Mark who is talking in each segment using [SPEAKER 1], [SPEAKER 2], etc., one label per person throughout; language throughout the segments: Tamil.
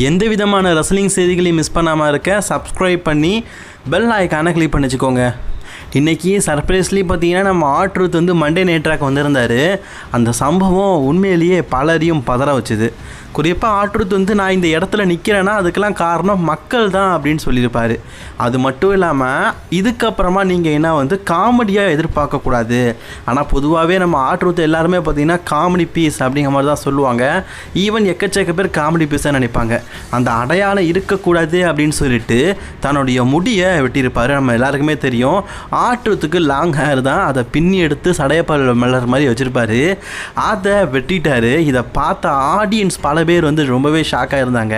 [SPEAKER 1] எந்த விதமான ரெஸ்லிங் செய்திகளையும் மிஸ் பண்ணாமல் இருக்க சப்ஸ்கிரைப் பண்ணி பெல் ஐக்கானை கிளிக் பண்ணி வச்சுக்கோங்க இன்றைக்கி சர்ப்ரைஸ்லி பார்த்தீங்கன்னா நம்ம ஆட்ருத் வந்து மண்டே நேட்ராக் வந்திருந்தார். அந்த சம்பவம் உண்மையிலேயே பலரையும் பதற வச்சுது. குறிப்பாக ஆட்ருத் வந்து நான் இந்த இடத்துல நிற்கிறேன்னா அதுக்கெல்லாம் காரணம் மக்கள் தான் அப்படின்னு சொல்லியிருப்பார். அது மட்டும் இல்லாமல் இதுக்கப்புறமா நீங்கள் என்ன வந்து காமெடியாக எதிர்பார்க்கக்கூடாது ஆனால் பொதுவாகவே நம்ம ஆட்ருத் எல்லாருமே பார்த்தீங்கன்னா காமெடி பீஸ் அப்படிங்கிற மாதிரி தான் சொல்லுவாங்க. ஈவன் எக்கச்சக்க பேர் காமெடி பீஸாக நினைப்பாங்க. அந்த அடையாளம் இருக்கக்கூடாது அப்படின்னு சொல்லிட்டு தன்னுடைய முடியை வெட்டியிருப்பார். நம்ம எல்லாருக்குமே தெரியும். ஆட்டுறதுக்கு லாங் ஹேர் தான் அதை பின்னி எடுத்து சடையப்பால் மலர் மாதிரி வச்சுருப்பாரு. அதை வெட்டிட்டாரு. இதை பார்த்த ஆடியன்ஸ் பல பேர் வந்து ரொம்பவே ஷாக்காக இருந்தாங்க.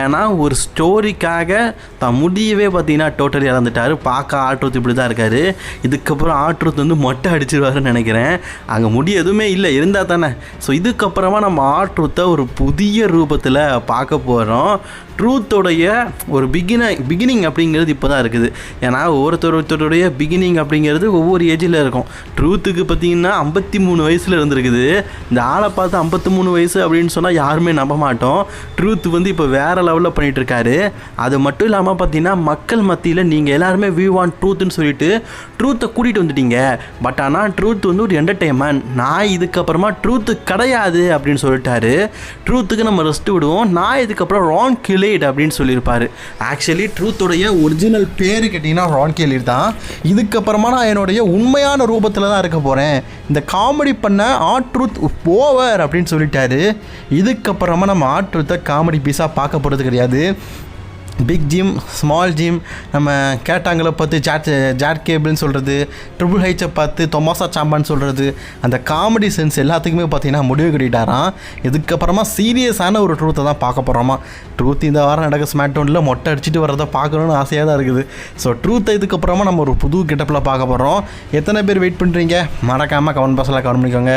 [SPEAKER 1] ஏன்னா ஒரு ஸ்டோரிக்காக தான் முடியவே பார்த்தீங்கன்னா டோட்டலி இறந்துட்டார். பார்க்க ஆட்டுறது இப்படி தான் இருக்காரு. இதுக்கப்புறம் ஆட்டுறது வந்து மொட்டை அடிச்சிருவாருன்னு நினைக்கிறேன். அங்கே முடி எதுவுமே இல்லை இருந்தால் தானே. ஸோ இதுக்கப்புறமா நம்ம ஆட்டுறத்தை ஒரு புதிய ரூபத்தில் பார்க்க போகிறோம் ட்ரூத்தோடைய ஒரு பிகின பிகினிங் அப்படிங்கிறது இப்போ தான் இருக்குது. ஏன்னா ஒருத்தர் ஒருத்தருடைய பிகினிங் அப்படிங்கிறது ஒவ்வொரு ஏஜில் இருக்கும். ட்ரூத்துக்கு பார்த்தீங்கன்னா ஐம்பத்தி மூணு வயசில் இருந்திருக்குது. இந்த ஆளை பார்த்து ஐம்பத்தி மூணு வயசு அப்படின்னு சொன்னால் யாருமே நம்ப மாட்டோம். ட்ரூத் வந்து இப்போ வேறு லெவலில் பண்ணிகிட்டு இருக்காரு அது மட்டும் இல்லாமல் பார்த்தீங்கன்னா மக்கள் மத்தியில் நீங்கள் எல்லாருமே வியூ வான் ட்ரூத்துன்னு சொல்லிட்டு ட்ரூத்தை கூட்டிகிட்டு வந்துட்டீங்க. பட் ஆனால் ட்ரூத் வந்து ஒரு என்டர்டெயின்மெண்ட் நான் இதுக்கப்புறமா ட்ரூத்து கிடையாது அப்படின்னு சொல்லிட்டாரு. ட்ரூத்துக்கு நம்ம ரெஸ்ட் விடுவோம். நான் இதுக்கப்புறம் ரான் கிலேட் அப்படின்னு சொல்லியிருப்பார். ஆக்சுவலி ட்ரூத்துடைய ஒரிஜினல் பேர் கேட்டிங்கன்னா ரான் கிலேட் தான். இதுக்கப்புறமா நான் என்னுடைய உண்மையான ரூபத்தில் தான் இருக்க போகிறேன் இந்த காமெடி பண்ண ஆட்ருத் ஓவர் அப்படின்னு சொல்லிட்டாரு. இதுக்கப்புறமா நம்ம ஆட்ருத்தை காமெடி பீஸாக பார்க்க போகிறது கிடையாது. பிக் ஜிம் ஸ்மால் ஜிம் நம்ம கேட்டாங்களை பார்த்து ஜாட் ஜாட் கேபிள்னு சொல்கிறது ட்ரிபிள் ஹைச்சை பார்த்து தொமாசா சாம்பான்னு சொல்கிறது அந்த காமெடி சென்ஸ் எல்லாத்துக்குமே பார்த்தீங்கன்னா முடிவு கட்டிட்டாராம். இதுக்கப்புறமா சீரியஸான ஒரு ட்ரூத்தை தான் பார்க்க போகிறோமா ட்ரூத் இந்த வாரம் நடக்க ஸ்மாக்டவுனில் மொட்டை அடிச்சுட்டு வரதை பார்க்கணுன்னு ஆசையாக தான் இருக்குது. ஸோ ட்ரூத்தை இதுக்கப்புறமா நம்ம ஒரு புது கெட்டப்பில் பார்க்க போகிறோம் எத்தனை பேர் வெயிட் பண்ணுறீங்க மறக்காமல் கமெண்ட் பாக்ஸில் கமெண்ட் பண்ணிக்கோங்க.